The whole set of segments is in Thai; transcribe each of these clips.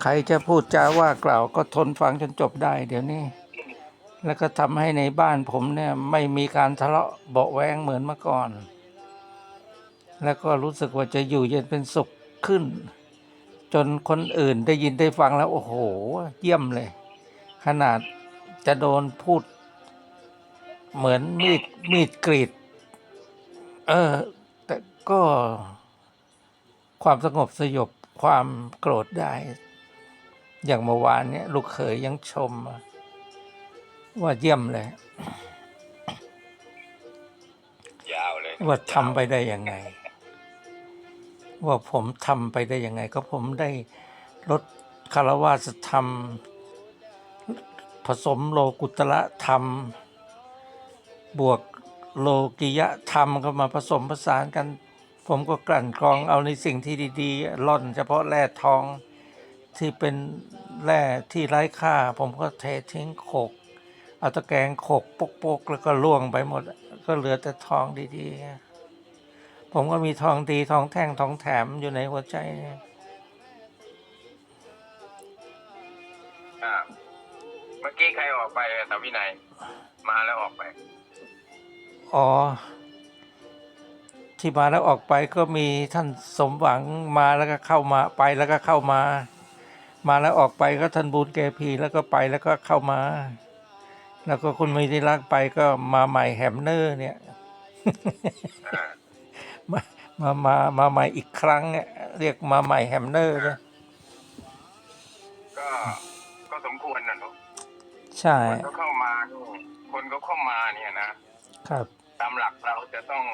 ใครจะพูดจาว่ากล่าวก็ทนฟังจนจบได้ เดี๋ยวนี้ แล้วก็ทำให้ในบ้านผมเนี่ยไม่มีการทะเลาะเบาแวงเหมือนเมื่อก่อน แล้วก็รู้สึกว่าจะอยู่เย็นเป็นสุขขึ้น จนคนอื่นได้ยินได้ฟังแล้ว โอ้โห เยี่ยมเลย ขนาดจะโดนพูด เหมือนมีดมีดกรีด เออ แต่ก็ความสงบสยบความโกรธได้ อย่างเมื่อวานเนี่ยลูกเขยยังชม ว่าเยี่ยมเลยยาวเลยว่าทำไปได้ยังไง ว่าผมทำไปได้ยังไง ก็ผมได้ลดคารวาสธรรม ผสมโลกุตระธรรม บวกโลกิยะธรรมเข้ามาผสมผสานกัน ผมก็กลั่นกรองเอาในสิ่งที่ดี ๆ ล่อนเฉพาะแร่ทอง ที่เป็นแร่ที่ไร้ค่า ผมก็เททิ้งโขกเอาตะแกรงโขกปกๆแล้วก็ล่วงไปหมด ก็เหลือแต่ทองดีๆ ผมก็มีทองดีทองแท่งทองแถมอยู่ในหัวใจเนี่ยอ่าเมื่อกี้ใครออกไปอะสาวินัย มาแล้วออกไป อ๋อ ที่มาแล้วออกไปก็มีท่านสมหวังมาแล้วก็เข้ามาไปแล้วก็เข้ามา มาแล้วออกไปก็ท่านบูญเกพีแล้วก็ไปแล้วก็เข้ามา แล้วก็คุณมีที่รักไปก็มาใหม่แฮมเนอร์เนี่ยอ่ามามามามาใหม่อีกครั้งเนี่ยเรียกมาใหม่แฮมเนอร์เลยก็ก็สมควรนะเนอะใช่คนก็เข้ามานี่คนก็เข้ามาเนี่ยนะครับตามหลักเราจะต้อง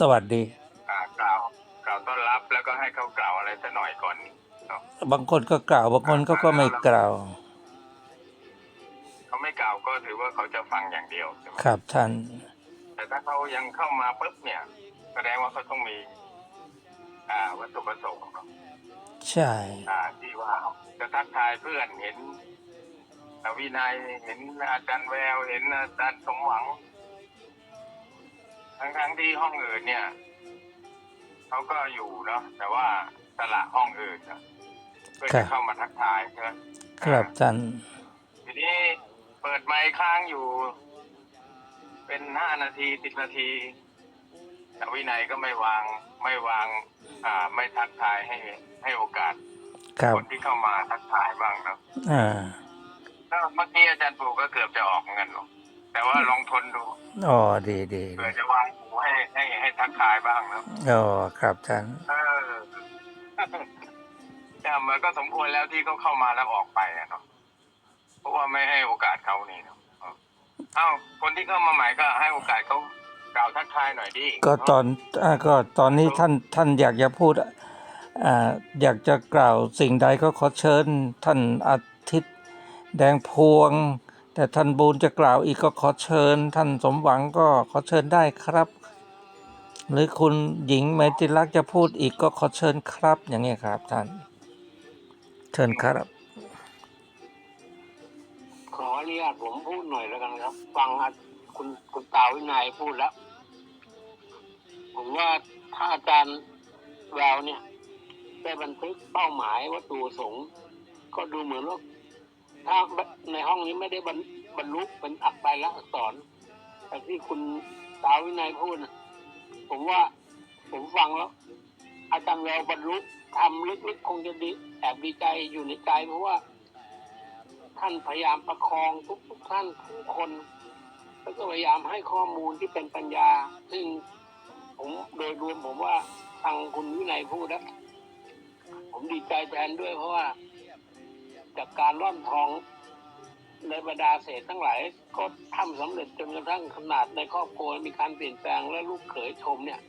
สวัสดี อ่ากล่าวกล่าวต้อนรับแล้วก็ให้เขากล่าวอะไรสักหน่อยก่อนเนาะ บางคนก็กล่าวบางคนก็ก็ไม่กล่าว เขาไม่กล่าวก็ถือว่าเขาจะฟังอย่างเดียวใช่ไหมครับท่าน แต่ถ้าเขายังเข้ามาปุ๊บเนี่ย แสดงว่าเขาต้องมี อ่าวัตถุประสงค์เนอะใช่อ่าที่ว่าจะทักทายเพื่อนเห็นอ่าวินัยเห็นอาจารย์แววเห็นอาจารย์สมหวัง ทั้งทั้งๆที่ห้องอื่นเนี่ยเขาก็อยู่เนาะแต่ว่าสละห้องอื่นนะ เพื่อครัจะบเข้ามาทักทายใช่ไหมครับท่านทีนี้เปิดไมค์ค้างอยู่ เป็นห้านาทีสิบนาทีแต่วินัยก็ไม่วางไม่วาง อ่า ไม่ทักทายให้ให้โอกาสครับคนที่เข้ามาทักทายบ้างเนาะอ่าก็เมื่อกี้อาจารย์ปู่ก็เกือบจะออกเหมือนกันเนอะแต่ว่าลองทนดูอ๋อดีดีเผื่อจะวางหูให้ให้ให้ทักทายบ้างเนอะอ๋อครับท่านเออ แต่มันก็สมควรแล้วที่เขาเข้ามาแล้วออกไปอะเนาะเพราะว่าไม่ให้โอกาสเขานี่เนาะเออเอ้าคนที่เข้ามาใหม่ก็ให้โอกาสเขากล่าวทักทายหน่อยดิก็ตอนอ่าก็ตอนนี้ท่านท่านอยากจะพูดอ่าอยากจะกล่าวสิ่งใดก็ขอเชิญ ท่านอาทิตย์แดงพวง แต่ท่านบูญจะกล่าวอีกก็ขอเชิญ ท่านสมหวังก็ขอเชิญได้ครับ หรือคุณหญิงเมติลักษณ์จะพูดอีกก็ขอเชิญครับอย่างนี้ยครับท่าน เชิญครับ ขออนุญาตผมพูดหน่อยแล้วกันครับ ฟังคุณคุณตาวินัยพูดแล้ว ผมว่าถ้าอาจารย์แววเนี่ย ได้บันทึกเป้าหมายวัตถุประสงค์ ก็ดูเหมือนว่าถ้าในห้องนี้ไม่ได้บรรบรรลุเป็นอักไปละอักษรแต่ที่คุณตาวินัยพูดนะผมว่า ผมฟังแล้ว อาจารย์แววบรรลุ ทำลึกๆคงจะดีแอบดีใจอยู่ในใจเพราะว่าท่านพยายามประคองทุกๆท่านทุกคนแล้วก็พยายามให้ข้อมูลที่เป็นปัญญา ซึ่งผมโดยรวมผมว่าทางคุณวินัยพูดแล้วผมดีใจแทนด้วยเพราะว่า จากการร่อนทองในบรรดาเศษทั้งหลาย ก็ทำสำเร็จจนกระทั่งขนาดในครอบครัวมีการเปลี่ยนแปลงและลูกเขยชมเนี่ย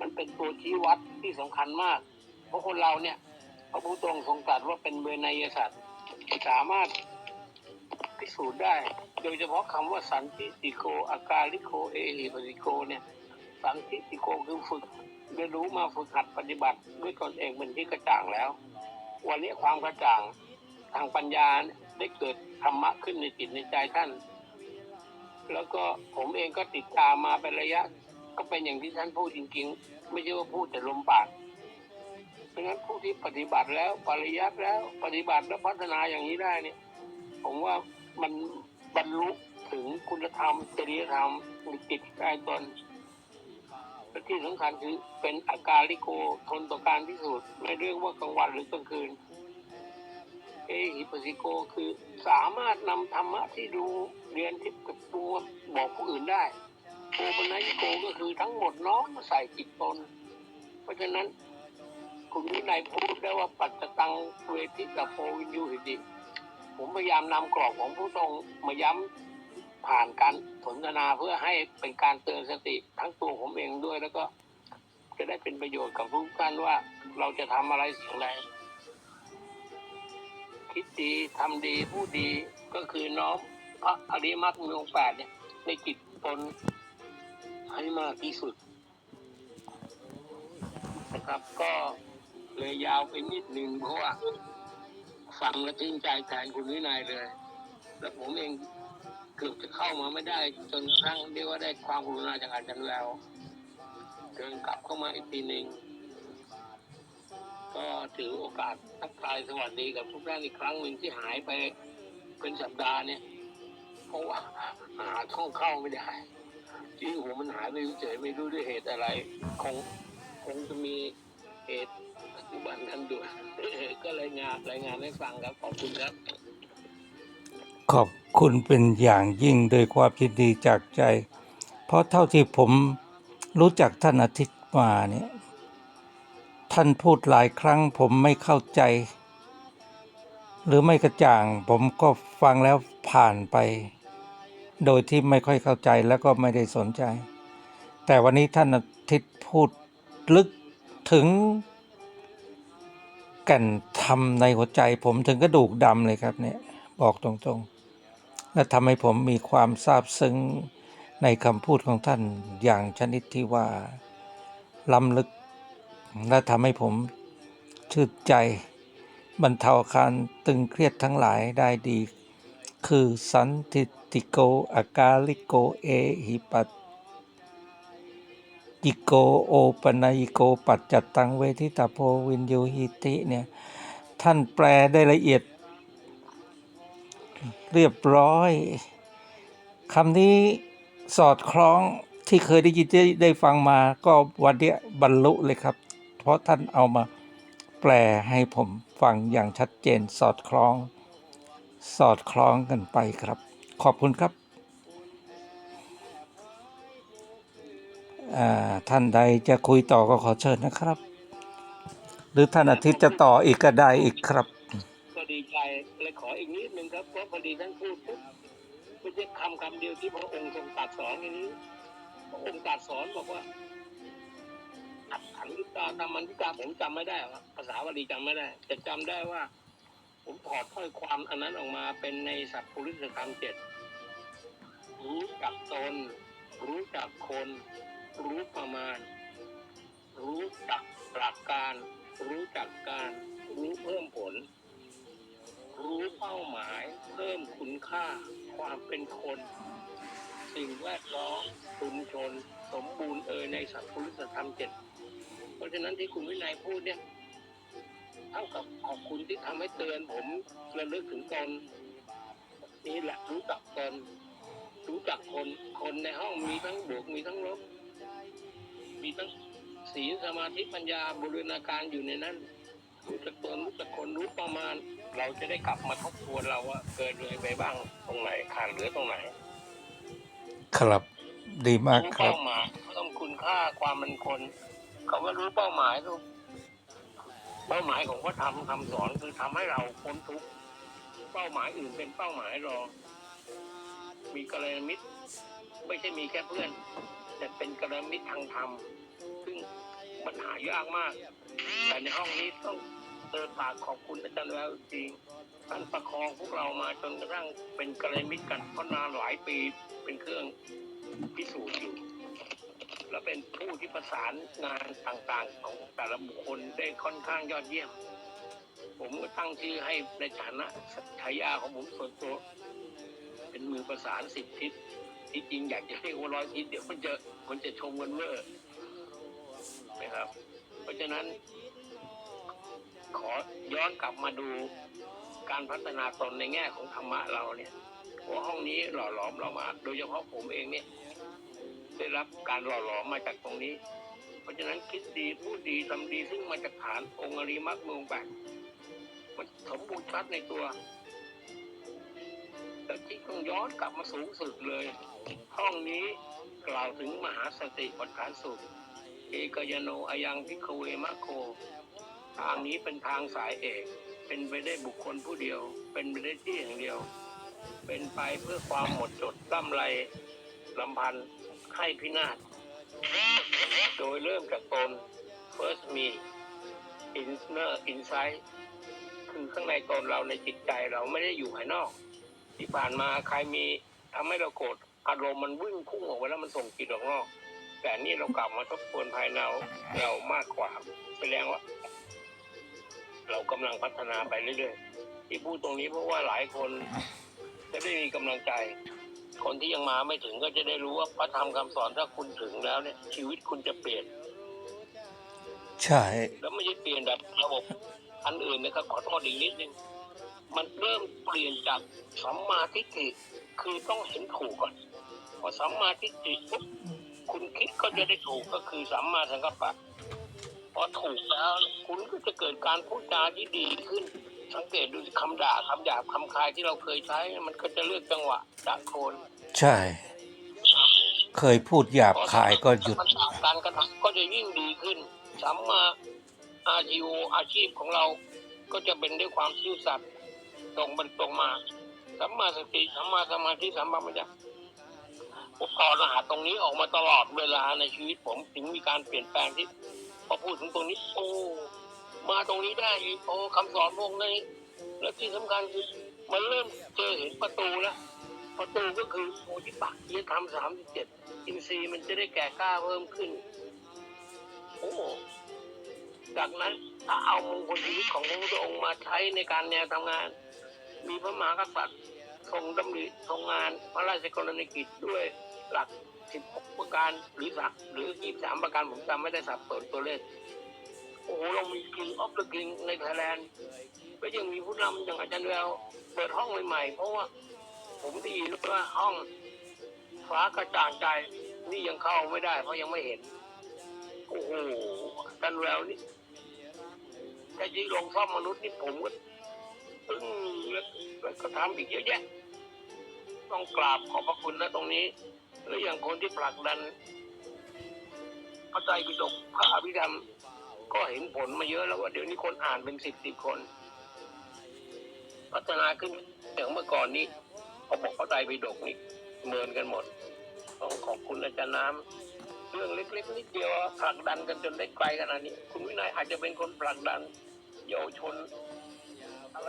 มันเป็นตัวชี้วัดที่สำคัญมาก ราะคนเราเนี่ยพระพุทธองค์ทรงตรัสว่าเป็นเบญยสัตว์สามารถพิสูจน์ได้ โดยเฉพาะคำว่าสันติติโกอากาลิโกเอหิปติโกเนี่ย สันติติโกคือฝึกเรียนรู้มาฝึกหัดปฏิบัติ ด้วยตนเองเป็นที่กระจ่างแล้ว วันนี้ความกระจ่างทางปัญญาได้เกิดธรรมะขึ้นในจิตในใจท่าน แล้วก็ผมเองก็ติดตามมาเป็นระยะ ก็เป็นอย่างที่ท่านพูดจริงๆ ไม่ใช่ว่าพูดแต่ลมปาก เพราะฉะนั้นผู้ที่ปฏิบัติแล้วปริยัติแล้วปฏิบัติและพัฒนาอย่างนี้ได้เนี่ย ผมว่ามันบรรลุถึงคุณธรรมจริยธรรมมีจิตได้ตนและที่สำคัญคือเป็นอาการลิโกทนต่อการพิสูจน์ไม่เรื่องว่ากลางวันหรือกลางคืน เอหิปสสิโกคือสามารถนำธรรมะที่ดูเรียนที่กับตัวบอกผู้อื่นได้โอปัญญิโกก็คือทั้งหมดน้อมมาใส่จิตตน เพราะฉะนั้น คุณวินัยพูดได้ว่าปัจจตังเวทิตาโพวินยูหิติผมพยายามนำกรอบของผู้ทรงมาย้ำผ่านการสนทนาเพื่อให้เป็นการเตือนสติทั้งตัวผมเองด้วยแล้วก็ จะได้เป็นประโยชน์กับทุกท่านว่าเราจะทำอะไรสิ่งใดคิดดีทำดีพูดดีก็คือน้อมพระอริยมรรคมีองค์แปดเนี่ยในจิตตนให้มากที่สุดนะครับก็ เลยยาวไปนิดหนึ่งเพราะว่าฟังแล้วทึ่งใจแทนคุณวินัยเลย แล้วผมเองเกือบจะเข้ามาไม่ได้ จนกระทั่งเรียกว่าได้ความกรุณาจากอาจารย์แววเดินกลับเข้ามาอีกทีหนึ่งก็ถือโอกาสทักทายสวัสดีกับทุกท่านอีกครั้งหนึ่งที่หายไปเป็นสัปดาห์เนี่ย เพราะว่าหาช่องเข้าไม่ได้ที่หัวมันหายไปเฉยไม่รู้ด้วยเหตุอะไร คงคงจะมีเหตุ ปัจจุบันทันด่วนก็รายงานรายงานให้ฟังครับ ขอบคุณครับ ขอบคุณเป็นอย่างยิ่งโดยความยินดีจากใจ เพราะเท่าที่ผมรู้จักท่านอาทิตย์มาเนี่ยท่านพูดหลายครั้งผมไม่เข้าใจ หรือไม่กระจ่าง ผมก็ฟังแล้วผ่านไป โดยที่ไม่ค่อยเข้าใจแล้วก็ไม่ได้สนใจ แต่วันนี้ท่านอาทิตย์พูดลึกถึง แก่นธรรมในหัวใจ ผมถึงกระดูกดำเลยครับเนี่ยบอกตรงๆ และทำให้ผมมีความซาบซึ้งในคำพูดของท่านอย่างชนิดที่ว่าล้ำลึก และทำให้ผมชื่นใจบรรเทาอาการตึงเครียดทั้งหลายได้ดี คือสันติติโกอากาลิโกเอหิปัต ติโกโอปนายโกปัจจตังเวทิตาโพวินยูหิติเนี่ยท่านแปลได้ละเอียด เรียบร้อยคำนี้สอดคล้องที่เคยได้ยินได้ได้ฟังมาก็วันเนี้ยบรรลุเลยครับ เพราะท่านเอามาแปลให้ผมฟังอย่างชัดเจนสอดคล้อง สอดคล้องกันไปครับ ขอบคุณครับ ท่านใดจะคุยต่อก็ขอเชิญนะครับ หรือท่านอาทิตย์จะต่ออีกก็ได้อีกครับก็ดีใจเลยขออีกนิดนึงครับเพราะพอดีท่านพูดปุ๊บไม่ใช่คำคำเดียวที่พระองค์ทรงตรัสสอนอย่างนี้พระองค์ตรัสสอนบอกว่าอัตถังยุตาธรรมันยุตาผมจำไม่ได้ครับภาษาบาลีจำไม่ได้แต่จำได้ว่า ผมถอดถ้อยความอันนั้นออกมาเป็นในสัพพุริสธรรมเจ็ดรู้จักตน รู้จักคน รู้ประมาณ รู้จักหลักการ รู้จักการ รู้เพิ่มผล รู้เป้าหมาย เพิ่มคุณค่า ความเป็นคน สิ่งแวดล้อมชุมชน สมบูรณ์เอยในสัพพุริสธรรมเจ็ดเพราะฉะนั้นที่คุณวินัยพูดเนี่ยเท่ากับขอบคุณที่ทำให้เตือนผมระลึกถึงตนนี่แหละรู้จักตนรู้จักคน คนในห้องมีทั้งบวกมีทั้งลบ มีทั้งศีลสมาธิปัญญาบูรณาการอยู่ในนั้นรู้จักตนรู้จักคนรู้ประมาณ เราจะได้กลับมาทบทวนเราว่าเกินเลยไปบ้างตรงไหนขาดเหลือตรงไหนครับดีมากรู้ครับ เป้าหมายเพิ่มคุณค่าความเป็นคนเขาว่ารู้เป้าหมายรู้เป้าหมายของพระธรรมคำสอนคือทำให้เราพ้นทุกข์เป้าหมายอื่นเป็นเป้าหมายรองมีกัลยาณมิตร ไม่ใช่มีแค่เพื่อน แต่เป็นกัลยาณมิตรทางธรรม ซึ่งมันหายากมาก แต่ในห้องนี้ต้องเติมปากขอบคุณอาจารย์แล้วจริง ท่านประคองพวกเรามาจนกระทั่งเป็นกัลยาณมิตรกันเพราะนานหลายปีเป็นเครื่องพิสูจน์อยู่ และเป็นผู้ที่ประสานงานต่างๆ ของแต่ละบุคคลได้ค่อนข้างยอดเยี่ยม ผมก็ตั้งชื่อให้ในฐานะฉายาของผมส่วนตัว เป็นมือประสานสิบทิศ ที่จริงอยากจะให้ว่าร้อยทิศเดี๋ยวมันจะมันจะชมกันเวอร์นะครับ เพราะฉะนั้น ขอย้อนกลับมาดูการพัฒนาตนในแง่ของธรรมะเราเนี่ยหัวห้องนี้หล่อหลอมเรามา โดยเฉพาะผมเองเนี่ย ได้รับการหล่อหลอมมาจากตรงนี้ เพราะฉะนั้นคิดดีพูดดีทำดีซึ่งมาจากฐานองค์อริมรรคมีองแปดมันสมบูรณ์ชัดในตัว ต้องย้อนกลับมาสูงสุดเลย ห้องนี้กล่าวถึงมหาสติปัฏฐานสูตรเอกยโนอายังพิกเวมะโค ทางนี้เป็นทางสายเอก เป็นไปได้บุคคลผู้เดียว เป็นไปได้ที่อย่างเดียว เป็นไปเพื่อความหมดจดล่ำไรลำพันธ์ให้พินาศ โดยเริ่มจากตน first me inner insight คือข้างในตนเราในจิตใจเราไม่ได้อยู่ภายนอก ที่ผ่านมาใครมีทำให้เราโกรธอารมณ์มันวิ่งพุ่งออกไปแล้วมันส่งจิตออกนอก แต่นี่เรากลับมาทบทวนภายในเรามากกว่าแสดงว่า เรากำลังพัฒนาไปเรื่อยๆที่พูดตรงนี้เพราะว่าหลายคนจะได้มีกำลังใจ คนที่ยังมาไม่ถึงก็จะได้รู้ว่าพระธรรมคำสอนถ้าคุณถึงแล้วเนี่ย ชีวิตคุณจะเปลี่ยน ใช่ แล้วไม่ใช่เปลี่ยนแบบระบบอันอื่นนะครับขอโทษอีกนิดนึง มันเริ่มเปลี่ยนจากสัมมาทิฏฐิคือต้องเห็นถูกก่อนพอสัมมาทิฏฐิปุ๊บคุณคิดก็จะได้ถูกก็คือสัมมาสังกัปปะพอถูกแล้วคุณก็จะเกิดการพูดจาที่ดีขึ้น สังเกตดูคำด่าคำหยาบคำคายที่เราเคยใช้ มันก็จะเลือกจังหวะจากโคนใช่ เคยพูดหยาบคายก็หยุดมันต่างการกระทำก็จะยิ่งดีขึ้นสัมมาอาชีวอาชีพของเราก็จะเป็นด้วยความซื่อสัตย์ ตรงมันตรงมาสัมมาสติสัมมาสมาธิสัมมาปัญญาผมต่อรหัสตรงนี้ออกมาตลอดเวลาในชีวิตผมถึงมีการเปลี่ยนแปลงที่พอพูดถึงตรงนี้ โอ้มาตรงนี้ได้อีกโอ้คำสอนพวกนี้แล้วที่สำคัญคือมันเริ่มเจอเห็นประตูแล้วประตูก็คือโพธิปักที่ทำสามสิบเจ็ดอินทรีย์มันจะได้แก่กล้าเพิ่มขึ้นโอ้จากนั้นถ้าเอามงคลชีวิตของพระพุทธองค์มาใช้ในการแนวทำงาน มีพระมหากษัตริย์ทรงดำริทรงงานพระราชกรณียกิจด้วยหลัก 16 ประการหรือสักหรือ 23 ประการผมจำไม่ได้สับสนตัวเลขโอ้โหเรามีคิงออฟเดอะคิงในไทยแลนด์ก็ยังมีผู้นำอย่างอาจารย์แววเปิดห้องใหม่ๆ เพราะว่าผมได้ยินว่าห้องฟ้ากระจ่างใจนี่ยังเข้าไม่ได้ เพราะยังไม่เห็น โอ้โหอาจารย์แววนี่ถ้ายีลงซ่อมมนุษย์นี่ผมก็ ก็ทำอีกเยอะแยะ ต้องกราบขอบพระคุณนะตรงนี้แล้วอย่างคนที่ผลักดันพระไตรปิฎกพระอภิธรรม ก็เห็นผลมาเยอะแล้วว่าเดี๋ยวนี้คนอ่านเป็นสิบสิบคน พัฒนาขึ้นอย่างเมื่อก่อนนี้พอบอกพระไตรปิฎกนี่เมินกันหมด ต้องขอบคุณอาจารย์น้ำเรื่องเล็กๆนิดเดียวผลักดันกันจนได้ไกลขนาดนี้ คุณวินัยอาจจะเป็นคนผลักดัน เยาวชนอะไร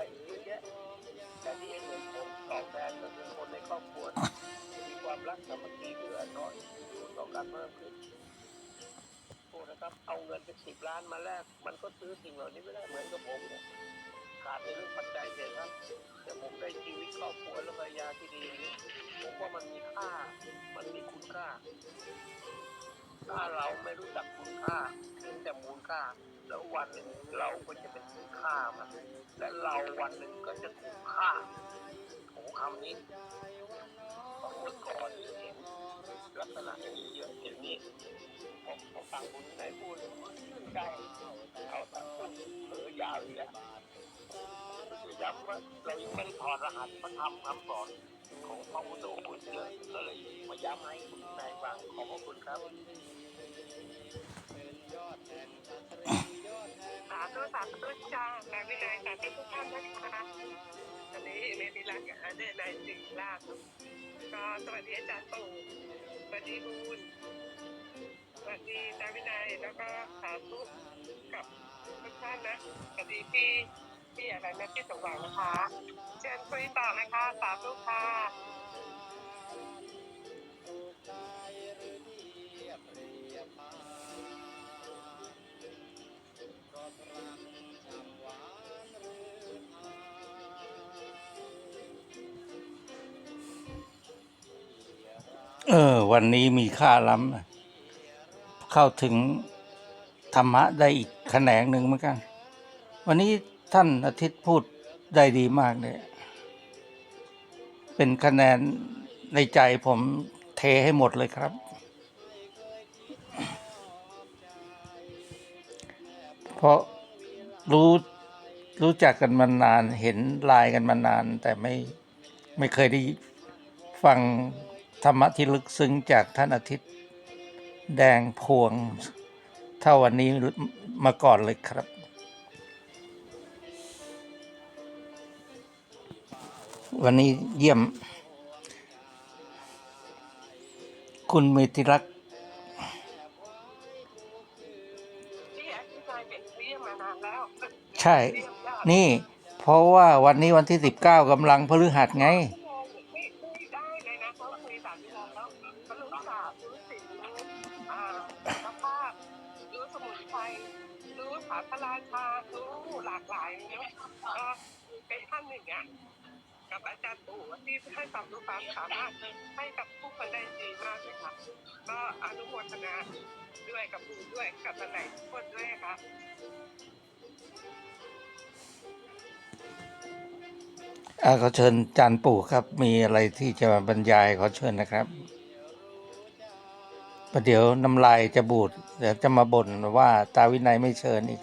แต่ที่เห็นผลตอบแทนก็คือคนในครอบครัวมีความรักสามัคคีเพื่อทอนต่อการเพิ่มขึ้นโอ้นะครับ เอาเงินเป็นสิบล้านมาแลกมันก็ซื้อสิ่งเหล่านี้ไม่ได้เหมือนกับผมเนี่ยขาดในเรื่องปัจจัยเสียครับ แต่ผมได้ชีวิตครอบครัวและภรรยาที่ดีผมว่ามันมีค่า มันมีคุณค่า ถ้าเราไม่รู้จักคุณค่าเพียงแต่มูลค่า แล้ววันหนึ่งเราก็จะเป็นคุณค่ามันและเราวันหนึ่งก็จะถูกค่าโอ้คำนี้ของเมื่อก่อนเห็นลักษณะอย่างนี้เยอะเดี๋ยวนี้ผมผมฟังคุณไหนพูดใจเอาแต่พูดเผลอยาวอีกแล้ย้ำว่าเรายังไม่ถอดรหัสพระธรรมคำสอนของพระพุทธองค์เยอะก็เลยมาย้ำให้คุณนายฟังขอบพระคุณครับาธุสาธุจ้าแม่วินัยสาธุทุกท่านนะคะอันนี้เมธิรักกับอาเดนายสิงห์ลาบก็สวัสดีอาจารย์ตู่สวัสดีบูนสวัสดีอาวินัยแล้วก็สาธุกับทุกท่านนะสวัสดีพี่พี่อะไรนะพี่สมหวังนะคะ เชิญคุยต่อนะคะสาธุค่ะเเออ วันนี้มีค่าล้ำเข้าถึงธรรมะได้อีกแขนงหนึ่งเหมือนกัน วันนี้ท่านอาทิตย์พูดได้ดีมากเลยเป็นคะแนนในใจผมเทให้หมดเลยครับ เพราะรู้รู้จักกันมานานเห็นไลายกันมานาน แต่ไม่ไม่เคยได้ฟัง ธรรมะที่ลึกซึ้งจากท่านอาทิตย์ แดงพวงเท่าวันนี้มาก่อนเลยครับ วันนี้เยี่ยม คุณเมธิรักษใช่ นี่ เพราะว่าวันนี้วันที่สิบเก้ากำลังพฤหัสไงากหลายเยอะก็เป็นท่านหนึ่งอะกับอาจารย์ตู่ที่ให้ความรู้ความสามารถให้กับผู้คนได้ดีมากเลยค่ะก็อนุโมทนาด้วยกับปู่ด้วยกับหลายๆทุกคนด้วยค่ะอ่าขอเชิญจานปู่ครับ มีอะไรที่จะมาบรรยายขอเชิญนะครับประเดี๋ยวน้ำลายจะบูดเดี๋ยวจะมาบ่นว่าตาวินัยไม่เชิญอีก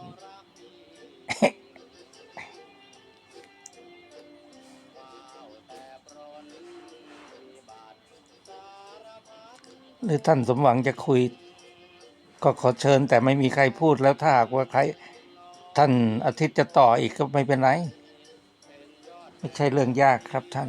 หรือท่านสมหวังจะคุย ก็ขอเชิญแต่ไม่มีใครพูดแล้วถ้าหากว่าใคร ท่านอาทิตย์จะต่ออีกก็ไม่เป็นไร ไม่ใช่เรื่องยากครับท่าน